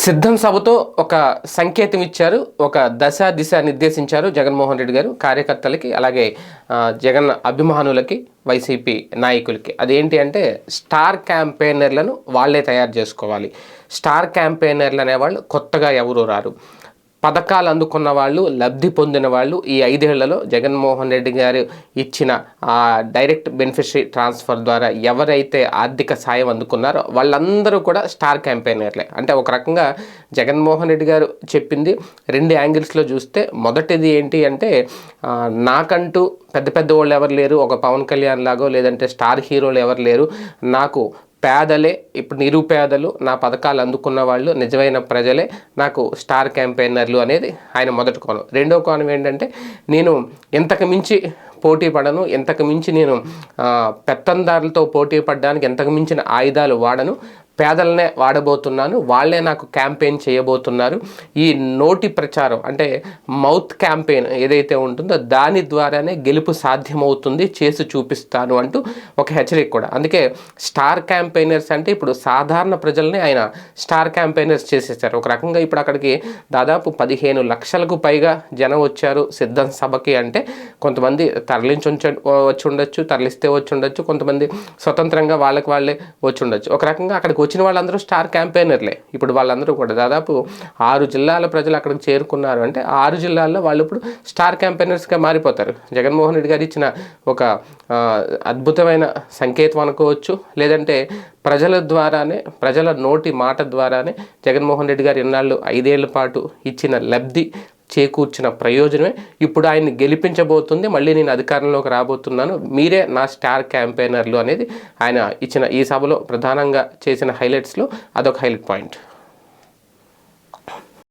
సిద్ధం సభతో ఒక సంకేతం ఇచ్చారు ఒక దశ దిశ నిర్దేశించారు జగన్మోహన్ రెడ్డి గారు కార్యకర్తలకి అలాగే జగన్ అభిమానులకి వైసీపీ నాయకులకి. అదేంటి అంటే స్టార్ క్యాంపెయినర్లను వాళ్ళే తయారు చేసుకోవాలి. స్టార్ క్యాంపెయినర్లు అనేవాళ్ళు కొత్తగా ఎవరు రారు. పథకాలు అందుకున్న వాళ్ళు లబ్ధి పొందిన వాళ్ళు ఈ ఐదేళ్ళలో జగన్మోహన్ రెడ్డి గారు ఇచ్చిన ఆ డైరెక్ట్ బెనిఫిషరీ ట్రాన్స్ఫర్ ద్వారా ఎవరైతే ఆర్థిక సాయం అందుకున్నారో వాళ్ళందరూ కూడా స్టార్ క్యాంపెయినర్లే. అంటే ఒక రకంగా జగన్మోహన్ రెడ్డి గారు చెప్పింది రెండు యాంగిల్స్లో చూస్తే మొదటిది ఏంటి అంటే నాకంటూ పెద్ద పెద్ద వాళ్ళు ఎవరు లేరు ఒక పవన్ కళ్యాణ్ లాగో లేదంటే స్టార్ హీరోలు ఎవరు లేరు నాకు పేదలే ఇప్పుడు నిరుపేదలు నా పథకాలు అందుకున్న వాళ్ళు నిజమైన ప్రజలే నాకు స్టార్ క్యాంపెయినర్లు అనేది ఆయన మొదటి కోణం. రెండో కోణం ఏంటంటే నేను ఇంతకు మించి పోటీ పడను ఇంతకు మించి నేను పెత్తందారులతో పోటీ పడడానికి ఇంతకు మించిన ఆయుధాలు వాడను. పేదలనే వాడబోతున్నాను వాళ్ళే నాకు క్యాంపెయిన్ చేయబోతున్నారు. ఈ నోటి ప్రచారం అంటే మౌత్ క్యాంపెయిన్ ఏదైతే ఉంటుందో దాని ద్వారానే గెలుపు సాధ్యమవుతుంది చేసి చూపిస్తాను అంటూ ఒక హెచ్చరిక కూడా. అందుకే స్టార్ క్యాంపెయినర్స్ అంటే ఇప్పుడు సాధారణ ప్రజల్ని ఆయన స్టార్ క్యాంపెయినర్స్ చేసేసారు. ఒక రకంగా ఇప్పుడు అక్కడికి దాదాపు పదిహేను లక్షలకు పైగా జనం వచ్చారు సిద్ధం సభకి అంటే కొంతమంది తరలించి వచ్చి ఉండొచ్చు తరలిస్తే వచ్చి ఉండొచ్చు కొంతమంది స్వతంత్రంగా వాళ్ళకి వాళ్ళే వచ్చి ఉండొచ్చు. ఒక రకంగా అక్కడికి వచ్చిన వాళ్ళందరూ స్టార్ క్యాంపెయినర్లే. ఇప్పుడు వాళ్ళందరూ కూడా దాదాపు ఆరు జిల్లాల ప్రజలు అక్కడికి చేరుకున్నారు. అంటే ఆరు జిల్లాల్లో వాళ్ళు ఇప్పుడు స్టార్ క్యాంపెయినర్స్గా మారిపోతారు. జగన్మోహన్ రెడ్డి గారు ఇచ్చిన ఒక అద్భుతమైన సంకేతం అనుకోవచ్చు. లేదంటే ప్రజల ద్వారానే ప్రజల నోటి మాట ద్వారానే జగన్మోహన్ రెడ్డి గారు ఎన్నాళ్ళు ఐదేళ్ళ పాటు ఇచ్చిన లబ్ధి చేకూర్చిన ప్రయోజనమే. ఇప్పుడు ఆయన్ని గెలిపించబోతుంది. మళ్ళీ నేను అధికారంలోకి రాబోతున్నాను. మీరే నా స్టార్ క్యాంపెయినర్లు అనేది ఆయన ఇచ్చిన ఈ సభలో ప్రధానంగా చేసిన హైలైట్స్లో అదొక హైలైట్ పాయింట్.